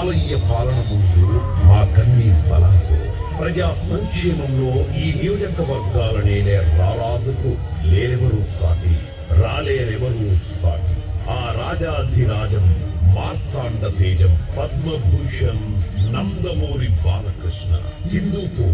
బాలయ్య పాలన ముందు మా కన్నీ బలాలు. ప్రజా సంక్షేమంలో ఈ నియోజకవర్గాల నేనే రారాజుకు లేరెవరు సాటి రాలేరెవరు సాటి. ఆ రాజాధిరాజం మార్తాండ తేజం పద్మభూషణ్ నందమూరి బాలకృష్ణ. హిందూపు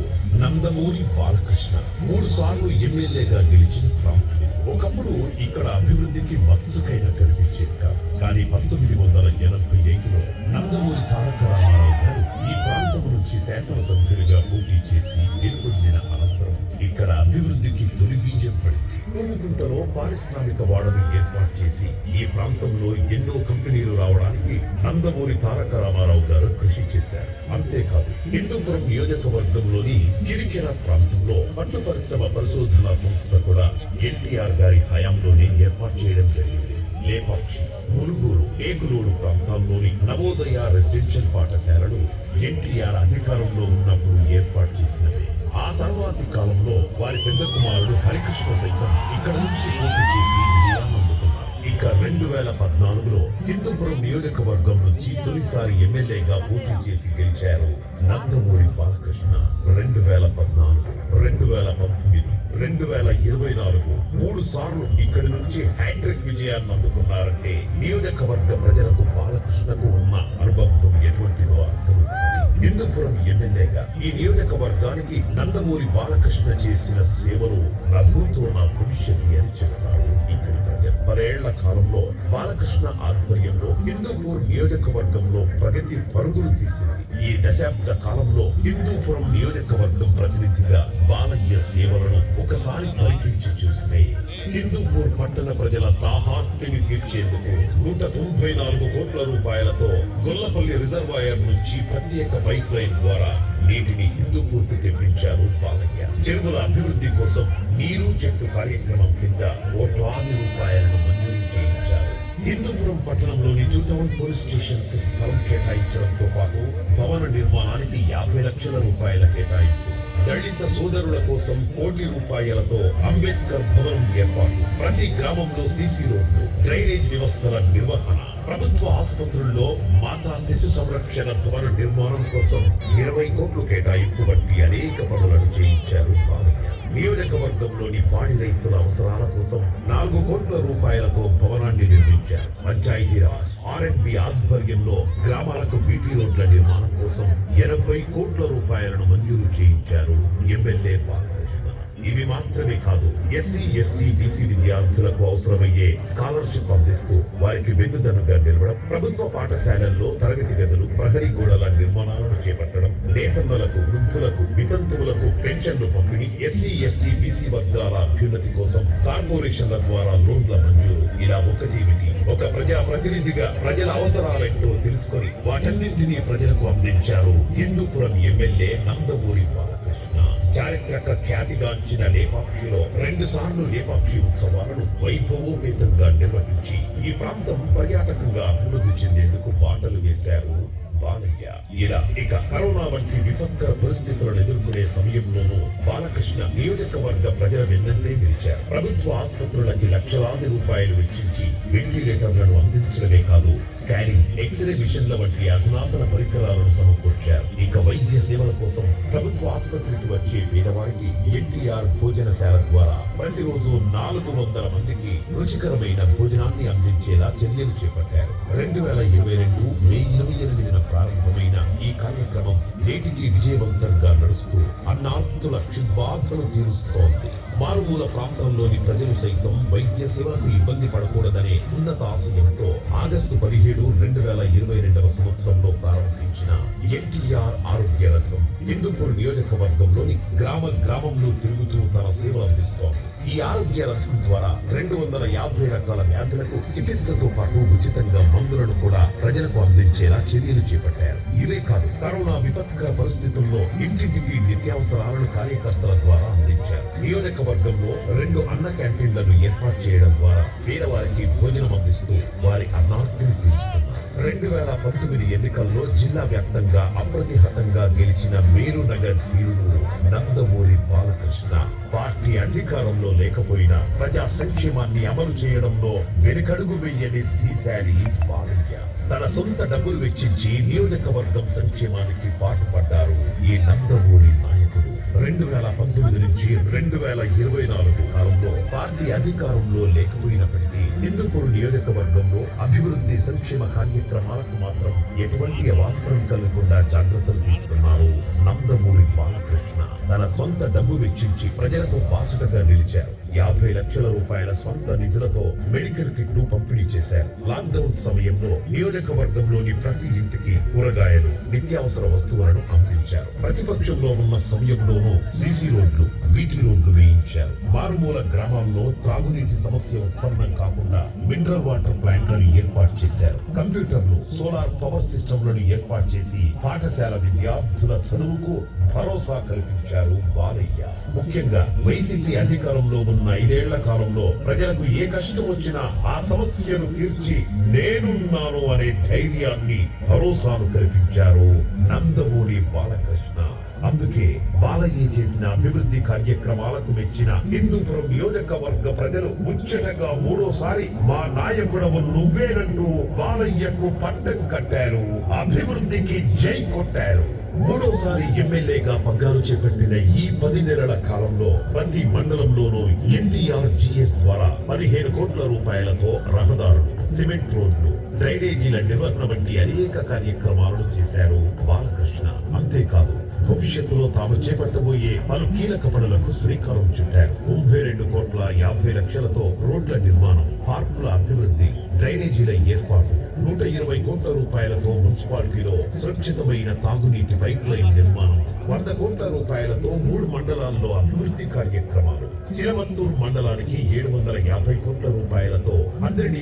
నందమూరి బాలకృష్ణ మూడు సార్లు ఎమ్మెల్యేగా గెలిచిన ప్రాంతం ఒకప్పుడు ఇక్కడ అభివృద్ధికి మత్సుకైనా కనిపించేది కాదు. కానీ పంతొమ్మిది వందల ఎనభై ఐదులో నందమూరి తారక రామారావు గారు ఈ ప్రాంతం నుంచి శాసనసభ్యుడిగా పోటీ చేసి గెలుపొందిన అనంతరం ఇక్కడ అభివృద్ధికి తొలి బీజం పడింది. కొనుగుంటలో పారిశ్రామిక వాడను ఏర్పాటు చేసి ఈ ప్రాంతంలో ఎన్నో కంపెనీలు రావడానికి నందమూరి తారక రామారావు గారు కృషి చేశారు. అంతేకాదు హిందూపురం నియోజకవర్గంలోని గిరికెర ప్రాంతంలో పట్టు పరిశ్రమ పరిశోధన సంస్థ కూడా ఎన్టీఆర్ గారి హయాంలోనే ఏర్పాటు చేయడం జరిగింది. లేపాక్షి ములుగూరు ఏకులూరు ప్రాంతాల్లోని నవోదయ రెసిడెన్షియల్ పాఠశాలలు ఎన్టీఆర్ అధికారంలో ఉన్నప్పుడు ఏర్పాటు చేసినవి. ఆ తర్వాతి కాలంలో వారి పెద్ద కుమారుడు హరికృష్ణ సైతం ఇక్కడ నుంచి పోటీ చేసి విజయాన్ని ఇక రెండు వేల పద్నాలుగులో హిందూపురం నియోజకవర్గం నుంచి తొలిసారి ఎమ్మెల్యేగా పోటీ చేసి గెలిచారు నందమూరి బాలకృష్ణ. రెండు వేల పద్నాలుగు రెండు వేల పంతొమ్మిది రెండు వేల ఇరవై నాలుగు మూడు సార్లు ఇక్కడి నుంచి హ్యాట్రిక్ విజయాన్ని అందుకున్నారంటే నియోజకవర్గ ప్రజలకు బాలకృష్ణకు ఉన్న అనుబంధం ఎటువంటిదో అర్థం హిందూపురం ఎమ్మెల్యేగా ఈ నియోజకవర్గానికి నందమూరి బాలకృష్ణ చేసిన సేవలు రఘుతో నా భవిష్యత్తు అని చెబుతారు. ఇక్కడి ప్రజలు పదేళ్ళ కాలంలో బాలకృష్ణ ఆధ్వర్యంలో హిందూపూర్ నియోజకవర్గంలో ప్రగతి పరుగులు తీసింది. ఈ దశాబ్ద కాలంలో హిందూపురం నియోజకవర్గం ప్రతినిధిగా బాలయ్య సేవలను ఒకసారి పరికించి చూస్తే హిందూపూర్ పట్టణ ప్రజల దాహార్తిని తీర్చేందుకు నూట తొంభై నాలుగు కోట్ల రూపాయలతో గొల్లపల్లి రిజర్వాయర్ నుంచి ప్రత్యేక పైప్ లైన్ ద్వారా నీటిని హిందూపూర్కి తెప్పించారు పాలయ్య చెరువుల అభివృద్ధి కోసం నీరు చెట్టు కార్యక్రమం కింద కోట్లాది రూపాయలను మంజూరు చేయించారు. హిందూపురం పట్టణంలోని టూ టౌన్ పోలీస్ స్టేషన్కు స్థలం కేటాయించడంతో పాటు భవన నిర్మాణానికి యాభై లక్షల రూపాయల కేటాయింపు. దళిత సోదరుల కోసం కోటి రూపాయలతో అంబేద్కర్ భవనం ఏర్పాటు. ప్రతి గ్రామంలో సీసీ రోడ్లు డ్రైనేజ్ వ్యవస్థల నిర్వహణ. ప్రభుత్వ ఆసుపత్రుల్లో మాతా శిశు సంరక్షణ భవన నిర్మాణం కోసం ఇరవై కోట్లు కేటాయింపు వంటి అనేక నియోజకవర్గంలోని పాడి రైతుల అవసరాల కోసం నాలుగు కోట్ల రూపాయలతో భవనాన్ని నిర్మించారు. పంచాయతీరాజ్ ఆర్ఎండ్బి ఆధ్వర్యంలో గ్రామాలకు బీటీ రోడ్ల నిర్మాణం కోసం ఎనభై కోట్ల రూపాయలను మంజూరు చేయించారు ఎమ్మెల్యే పాత్ర. ఇవి మాత్రమే కాదు ఎస్సీ ఎస్టీ బీసీ విద్యార్థులకు అవసరమయ్యే స్కాలర్షిప్ అందిస్తూ వారికి వెన్నుదన్నుగా నిలవడం ప్రభుత్వ పాఠశాలల్లో తరగతి గదులు ప్రహరీ గోడల నిర్మాణాలను చేపట్టడం నేతన్నలకు వృద్ధులకు వితంతువులకు పెన్షన్లు పంపిణీ ఎస్సీ ఎస్టీ బీసీ వర్గాల అభ్యున్నతి కోసం కార్పొరేషన్ల ద్వారా లోన్ల మంజూరు. ఇలా ఒకటి ఒక ప్రజా ప్రతినిధిగా ప్రజల అవసరాలేంటో తెలుసుకొని వాటన్నింటినీ ప్రజలకు అందించారు. హిందూపురం ఎమ్మెల్యే నందమూరి బాలకృష్ణ. చారిత్రక ఖ్యాతిగాంచిన లేపాక్షిలో రెండు సార్లు లేపాక్షి ఉత్సవాలను వైభవోపేతంగా నిర్వహించి ఈ ప్రాంతం పర్యాటకంగా అభివృద్ధి చెందేందుకు బాటలు వేశారు. బాలయ్య. ఇలా ఇక కరోనా వంటి విపత్కర పరిస్థితులను ఎదుర్కొనే సమయంలోనూ బాలకృష్ణ నియోజకవర్గ ప్రజల వెన్నంటే నిలిచారు. ప్రభుత్వ ఆసుపత్రులకి లక్షలాది రూపాయలు వెచ్చించి వెంటిలేటర్లను అందించడమే కాదు స్కానింగ్ ఎక్స్రే మిషన్ల వంటి అధునాతన పరికరాలను సమకూర్చారు. ఇక వైద్య సేవల కోసం ప్రభుత్వ ఆసుపత్రికి వచ్చే పేదవారికి ఎన్టీఆర్ భోజనశాల ద్వారా ప్రతిరోజు నాలుగు వందల మందికి రుచికరమైన భోజనాన్ని అందించేలా చర్యలు చేపట్టారు. రెండు వేల ఇరవై రెండు మే ఇరవై ఎనిమిదిన ప్రారంభమైన ఈ కార్యక్రమం నేటికి విజయవంతంగా నడుస్తూ అన్నార్థుల క్షుద్బాధలు తీరుస్తోంది. మారుమూల ప్రాంతాల్లోని ప్రజలు సైతం వైద్య సేవలకు ఇబ్బంది పడకూడదనే ఉన్నత ఆశయంతో ఆగస్టు పదిహేడు రెండు వేల ఇరవై రెండవ సంవత్సరంలో ప్రారంభించిన ఎన్టీఆర్ ఆరోగ్య రథం. హిందూపూర్ నియోజకవర్గంలోని గ్రామ గ్రామంలో తిరుగుతూ తన సేవలు అందిస్తోంది. ఈ ఆరోగ్య రథం ద్వారా రెండు వందల యాభై రకాల వ్యాధులకు చికిత్సతో పాటు ఉచితంగా మందులను కూడా ప్రజలకు అందించేలా చర్యలు చేపట్టారు. ఇవే కాదు కరోనా విపత్కర పరిస్థితుల్లో ఇంటింటికి నిత్యావసరాలను కార్యకర్త నియోజకవర్గంలో రెండు అన్న క్యాంటీన్లను ఏర్పాటు చేయడం ద్వారా పేదవారికి భోజనం అందిస్తూ వారి అన్నార్థిని తీరుస్తున్నారు. రెండు వేల పంతొమ్మిది ఎన్నికల్లో జిల్లా వ్యాప్తంగా అప్రతిహతంగా గెలిచిన మేరు నగర్ ధీరుడు నందమూరి బాలకృష్ణ పార్టీ అధికారంలో లేకపోయినా ప్రజా సంక్షేమాన్ని అమలు చేయడంలో వెనుకడుగు వెయ్యని తీశారి బాలయ్య. తన సొంత డబ్బులు వెచ్చించి నియోజకవర్గం సంక్షేమానికి పాటుపడ్డారు ఈ నందమూరి రెండు వేల పంతొమ్మిది నుంచి రెండు వేల ఇరవై నాలుగు కాలంలో పార్టీ అధికారంలో లేకపోయినప్పటికీ హిందూపూర్ నియోజకవర్గంలో అభివృద్ధి సంక్షేమ కార్యక్రమాలకు మాత్రం ఎటువంటి అవాంతరం కలగకుండా జాగ్రత్తలు తీసుకున్నారు నందమూరి బాలకృష్ణ. తన సొంత డబ్బు వెచ్చించి ప్రజలకు బాసటగా నిలిచారు. యాభై లక్షల రూపాయల స్వంత నిధులతో మెడికల్ కిట్ను పంపిణీ చేశారు. లాక్డౌన్ సమయంలో నియోజకవర్గంలోని ప్రతి ఇంటికి కూరగాయలు నిత్యావసర వస్తువులను అందించారు ప్రతిపక్షంలో ఉన్న సమయంలోనూ సీసీ రోడ్లు బీటీ రోడ్లు వేయించారు. మారుమూల గ్రామాల్లో త్రాగునీటి సమస్య ఉత్పన్నం కాకుండా మినరల్ వాటర్ ప్లాంట్లను ఏర్పాటు చేశారు. కంప్యూటర్లు సోలార్ పవర్ సిస్టంలను ఏర్పాటు చేసి పాఠశాల విద్యార్థుల చదువుకు భరోసా కల్పించారు బాలయ్య. ముఖ్యంగా వైసీపీ అధికారంలో ఉన్న ఐదేళ్ళ కాలంలో ప్రజలకు ఏ కష్టం వచ్చినా ఆ సమస్యను తీర్చి నేనున్నాను అనే ధైర్యాన్ని భరోసాను కల్పించారు నందమూరి బాలకృష్ణ. అందుకే బాలయ్య చేసిన అభివృద్ధి కార్యక్రమాలకు మెచ్చిన హిందూపురం నియోజకవర్గ ప్రజలు ముచ్చటగా మూడోసారి మా నాయకుడవు నువ్వేనంటూ బాలయ్యకు పట్టం కట్టారు. అభివృద్ధికి జై కొట్టారు. మూడోసారి ఎమ్మెల్యేగా పగ్గాలు చేపట్టిన ఈ పది నెలల కాలంలో ప్రతి మండలంలోనూ ఎన్టీఆర్ జిఎస్ ద్వారా పదిహేను కోట్ల రూపాయలతో రహదారులు సిమెంట్ రోడ్లు డ్రైనేజీల నిర్వహణ వంటి అనేక కార్యక్రమాలను చేశారు బాలకృష్ణ. అంతేకాదు భవిష్యత్తులో తాము చేపట్టబోయే పలు కీలక పనులకు శ్రీకారం చుట్టారు. ముంభై రెండు కోట్ల యాభై లక్షలతో రోడ్ల నిర్మాణం పార్కుల అభివృద్ధి డ్రైనేజీల ఏర్పాటు. నూట ఇరవై కోట్ల రూపాయలతో మున్సిపాలిటీలో సురక్షితమైన తాగునీటి పైప్ లైన్ నిర్మాణం. వంద కోట్ల రూపాయలతో మూడు మండలాల్లో అభివృద్ధి కార్యక్రమాలు. చిరవత్తూరు మండలానికి ఏడు వందల యాభై కోట్ల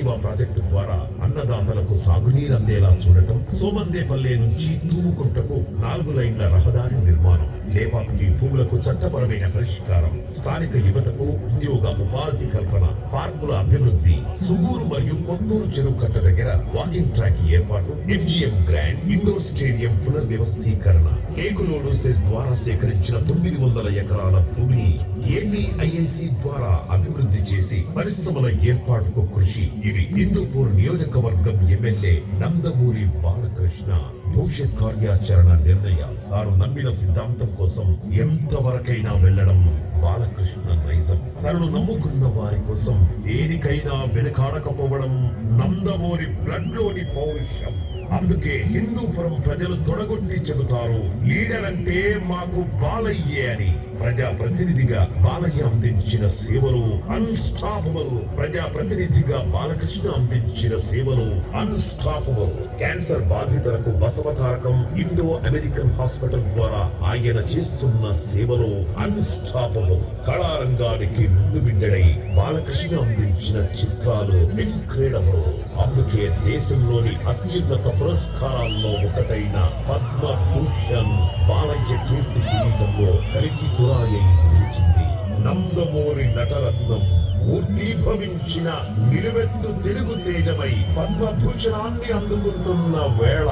అందరినీవా ప్రాజెక్టు ద్వారా అన్నదాతలకు సాగునీరు అందేలా చూడటం సోమందేపల్లె నుంచి తూముకుంటకు నాలుగు లైన్ల రహదారి నిర్మాణం లేపాక్షి భూములకు చట్టపరమైన పరిష్కారం స్థానిక యువతకు ఉద్యోగ ఉపాధి కల్పన పార్కుల అభివృద్ధి సుగూరు మరియు కొట్టూరు చెరువు కట్ట దగ్గర వాకింగ్ ట్రాక్ ఏర్పాటు ఎంజిఎం గ్రాండ్ ఇండోర్ స్టేడియం పునర్వ్యవస్థీకరణ ఏకులోడు సెస్ ద్వారా సేకరించిన తొమ్మిది వందల ఎకరాల భూమిని ఏపీఐఐసి ద్వారా అభివృద్ధి చేసి పరిశ్రమల ఏర్పాటుకు కృషి. ఇది హిందూపూర్ నియోజకవర్గం ఎమ్మెల్యే నందమూరి బాలకృష్ణ భవిష్యత్ కార్యాచరణ నిర్ణయాలు తాను నమ్మిన సిద్ధాంతం కోసం ఎంతవరకైనా వెళ్ళడం బాలకృష్ణ నైజం. తనను నమ్ముకున్న వారి కోసం దేనికైనా వెనకాడకపోవడం నందమూరి బ్లడ్లోని పౌరుషం. అందుకే హిందూపురం ప్రజలు తొడగొట్టి చెబుతారు లీడర్ అంటే మాకు బాలయ్యే అని. ప్రజా ప్రతినిధిగా బాలయ్య అందించిన సేవలు అన్స్టాపబుల్ ప్రజా ప్రతినిధిగా బాలకృష్ణ అందించిన సేవలు అన్స్టాపబుల్ క్యాన్సర్ బాధితులకు బసవతారకం ఇండో అమెరికన్ హాస్పిటల్ ద్వారా ఆయన చేస్తున్న సేవలు అన్స్టాపబుల్ కళారంగానికి ముందు బిడ్డడై బాలకృష్ణ అందించిన చిత్రాలు ఇన్క్రెడబుల్. అందుకే దేశంలోని అత్యున్నత పురస్కారాల్లో ఒకటైన పద్మభూషణ్ బాలయ్య కీర్తి జీవితంలో కలిగి దురాయి నిలిచింది. నందమూరి నటరత్నం మూర్తీభవించిన నిలువెత్తు తెలుగు తేజమై పద్మభూషణాన్ని అందుకుంటున్న వేళ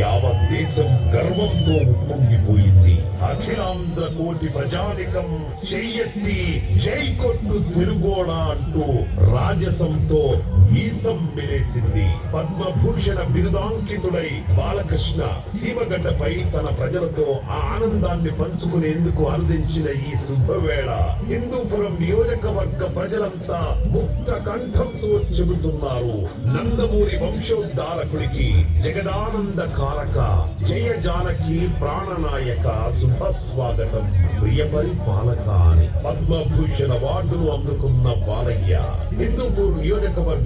యావత్ దేశం గర్వంతో ఉప్పొంగిపోయింది. అఖిలాంధ్ర కోటి ప్రజానికం చెయ్యెత్తి జై కొట్టు తెలుగోడా అంటూ రాజసంతో మీసం మెలేసింది. పద్మభూషణ బిరుదాంకితుడై బాలకృష్ణ సీమగడ్డపై తన ప్రజలతో ఆ ఆనందాన్ని పంచుకునేందుకు అందించిన ఈ శుభవేళ హిందూపురం నియోజకవర్గ ప్రజలంతా ముక్త కంఠంతో చెబుతున్నారు. నందమూరి వంశోద్ధారకుడికి జగదానంద కారక జయ జానకి ప్రాణనాయక శుభ స్వాగతం. ప్రియ పరిపాలక అని పద్మభూషణ అవార్డును అందుకున్న బాలయ్య హిందూపూర్ నియోజకవర్గం